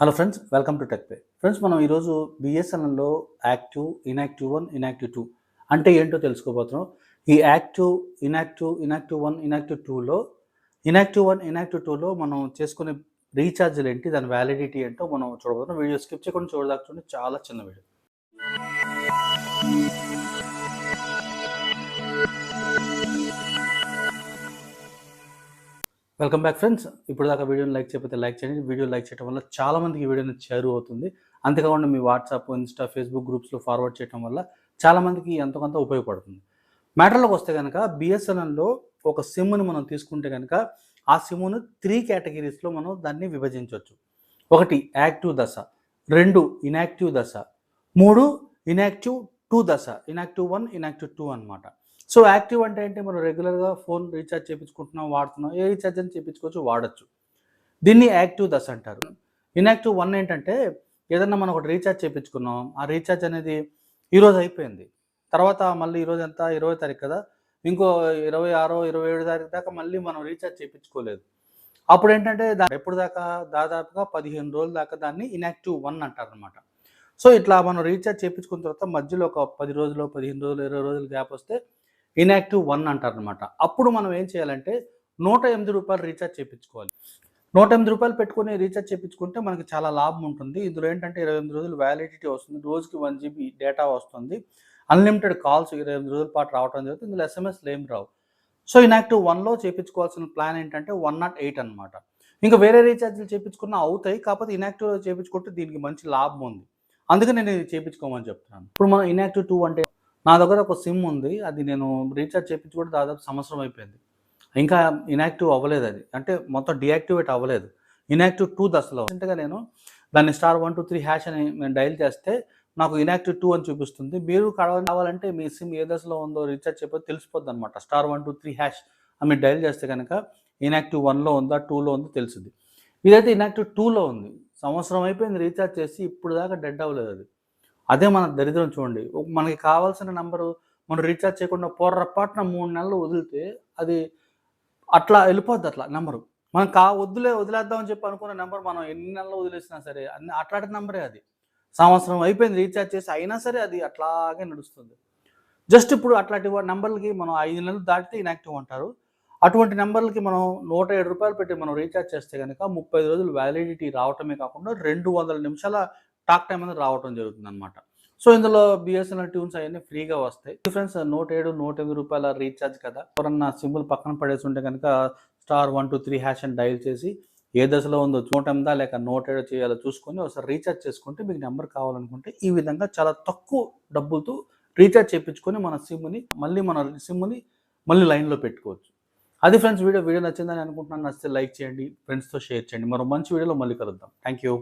Hello friends welcome to TechPe. Friends మనం ఈరోజు బిఎస్ఎన్ఎల్లో active inactive one inactive two అంటే ఏంటో తెలుసుకోబోతున్నాం. ఈ active inactive inactive one inactive టూలో ఇన్యాక్టివ్ వన్ ఇన్యాక్టివ్ టూలో మనం చేసుకునే రీఛార్జ్లు ఏంటి దాని వ్యాలిడిటీ ఏంటో మనం చూడబోతున్నాం. వీడియో స్కిప్ చేయకుండా చూడదాకా చాలా చిన్న వీడియో. వెల్కమ్ బ్యాక్ ఫ్రెండ్స్ ఇప్పుడు దాకా వీడియోని లైక్ చేయకపోతే లైక్ చేయండి. వీడియో లైక్ చేయడం వల్ల చాలామందికి ఈ వీడియోని చేరు అవుతుంది. అంతేకాకుండా మీ వాట్సాప్ ఇన్స్టా ఫేస్బుక్ గ్రూప్స్లో ఫార్వర్డ్ చేయడం వల్ల చాలామందికి ఎంతో కొంత ఉపయోగపడుతుంది. మ్యాటర్లోకి వస్తే కనుక బిఎస్ఎన్ఎల్లో ఒక సిమ్ను మనం తీసుకుంటే కనుక ఆ సిమ్ను త్రీ కేటగిరీస్లో మనం దాన్ని విభజించవచ్చు. ఒకటి యాక్టివ్ దశ రెండు ఇన్యాక్టివ్ దశ మూడు ఇన్యాక్టివ్ టూ దశ ఇన్యాక్టివ్ వన్ ఇన్యాక్టివ్ టూ అనమాట సో యాక్టివ్ అంటే ఏంటి? మనం రెగ్యులర్గా ఫోన్ రీఛార్జ్ చేయించుకుంటున్నాం వాడుతున్నాం ఏ రీఛార్జ్ అని చేయించుకోవచ్చు వాడచ్చు. దీన్ని యాక్టివ్ దశ అంటారు. ఇన్యాక్టివ్ వన్ ఏంటంటే ఏదన్నా మనం ఒకటి రీఛార్జ్ చేయించుకున్నాం ఆ రీఛార్జ్ అనేది ఈరోజు అయిపోయింది. తర్వాత మళ్ళీ ఈరోజు ఎంత? ఇరవై తారీఖు కదా? ఇంకో ఇరవై ఆరో ఇరవై ఏడు తారీఖు దాకా మళ్ళీ మనం రీఛార్జ్ చేయించుకోలేదు అప్పుడు ఏంటంటే దా ఎప్పుడు దాకా? దాదాపుగా పదిహేను రోజుల దాకా దాన్ని ఇన్యాక్టివ్ వన్ అంటారు అనమాట సో ఇట్లా మనం రీఛార్జ్ చేయించుకున్న తర్వాత మధ్యలో ఒక పది రోజులు పదిహేను రోజులు ఇరవై రోజులు గ్యాప్ వస్తే ఇన్యాక్టివ్ వన్ అంటారు అనమాట అప్పుడు మనం ఏం చేయాలంటే నూట ఎనిమిది రూపాయలు రీఛార్జ్ చేయించుకోవాలి. నూట ఎనిమిది రూపాయలు పెట్టుకుని రీఛార్జ్ చేయించుకుంటే మనకి చాలా లాభం ఉంటుంది. ఇందులో ఏంటంటే ఇరవై ఎనిమిది రోజులు వ్యాలిడిటీ వస్తుంది. రోజుకి వన్ జీబీ డేటా వస్తుంది. అన్లిమిటెడ్ కాల్స్ ఇరవై ఎనిమిది రోజుల పాటు రావడం జరుగుతుంది. ఇందులో ఎస్ఎంఎస్లు ఏం రావు. సో ఇన్యాక్టివ్ వన్లో చేయించుకోవాల్సిన ప్లాన్ ఏంటంటే వన్ నాట్ ఎయిట్ అనమాట ఇంకా వేరే రీఛార్జ్లు చేయించుకున్నా అవుతాయి. కాకపోతే ఇన్యాక్టివ్లో చేయించుకుంటే దీనికి మంచి లాభం ఉంది. అందుకని నేను ఇది చేయించుకోమని చెప్తున్నాను. ఇప్పుడు మనం ఇన్యాక్టివ్ టూ అంటే నా దగ్గర ఒక సిమ్ ఉంది అది నేను రీఛార్జ్ చేయించి కూడా దాదాపు సంవత్సరం అయిపోయింది. ఇంకా ఇన్యాక్టివ్ అవ్వలేదు అది. అంటే మొత్తం డియాక్టివేట్ అవ్వలేదు. ఇన్యాక్టివ్ టూ దశలో రీసెంట్గా నేను దాన్ని star one two three hash అని నేను డైల్ చేస్తే నాకు ఇన్యాక్టివ్ టూ అని చూపిస్తుంది. మీరు కావాలంటే మీ సిమ్ ఏ దశలో ఉందో రీఛార్జ్ చేయకపోతే తెలిసిపోద్ది అనమాట star one two three hash అని మీరు డైల్ చేస్తే కనుక ఇన్యాక్టివ్ వన్లో ఉందా టూలో ఉందో తెలుస్తుంది ఇదైతే ఇన్యాక్టివ్ టూలో ఉంది. సంవత్సరం అయిపోయింది రీఛార్జ్ చేసి ఇప్పుడు దాకా డెడ్ అవ్వలేదు అది. అదే మన దరిద్రం చూడండి. మనకి కావాల్సిన నెంబరు మనం రీఛార్జ్ చేయకుండా పొర్రపాటున మూడు నెలలు వదిలితే అది అట్లా వెళ్ళిపోద్ది అట్లా నెంబరు. మనం కా వద్దులే వదిలేద్దామని చెప్పి అనుకున్న నెంబర్ మనం ఎన్ని నెలలు వదిలేసినా సరే అన్ని అట్లాంటి నెంబరే అది. సంవత్సరం అయిపోయింది రీఛార్జ్ చేసి అయినా సరే అది అట్లాగే నడుస్తుంది. జస్ట్ ఇప్పుడు అట్లాంటి నెంబర్లకి మనం ఐదు నెలలు దాటితే ఇన్యాక్టివ్ అంటారు అటువంటి నెంబర్లకి మనం నూట ఏడు రూపాయలు పెట్టి మనం రీఛార్జ్ చేస్తే కనుక ముప్పై రోజులు వ్యాలిడిటీ రావటమే కాకుండా రెండు వందల నిమిషాల టాక్ టైం అనేది రావటం జరుగుతుంది అనమాట సో ఇందులో బిఎస్ఎన్ఎల్ ట్యూన్స్ అవన్నీ ఫ్రీగా వస్తాయి. డిఫరెన్స్ నూట ఏడు నూట ఎనిమిది రూపాయల రీఛార్జ్ కదా? ఎవరన్నా సిమ్లు పక్కన పడేసి ఉంటే కనుక star one two three hash అని డైల్ చేసి ఏ దశలో ఉందో నూట ఎనిమిదా లేక నూట ఏడు చేయాలో చూసుకొని ఒకసారి రీఛార్జ్ చేసుకుంటే మీకు నెంబర్ కావాలనుకుంటే ఈ విధంగా చాలా తక్కువ డబ్బులతో రీఛార్జ్ చేయించుకొని మన సిమ్ని మళ్ళీ మన సిమ్ని మళ్ళీ లైన్లో పెట్టుకోవచ్చు. అది ఫ్రెండ్స్ వీడియో వీడియో నచ్చిందని అనుకుంటున్నాను నచ్చితే లైక్ చేయండి ఫ్రెండ్స్తో షేర్ చేయండి. మరో మంచి వీడియోలో మళ్ళీ కలుద్దాం. Thank you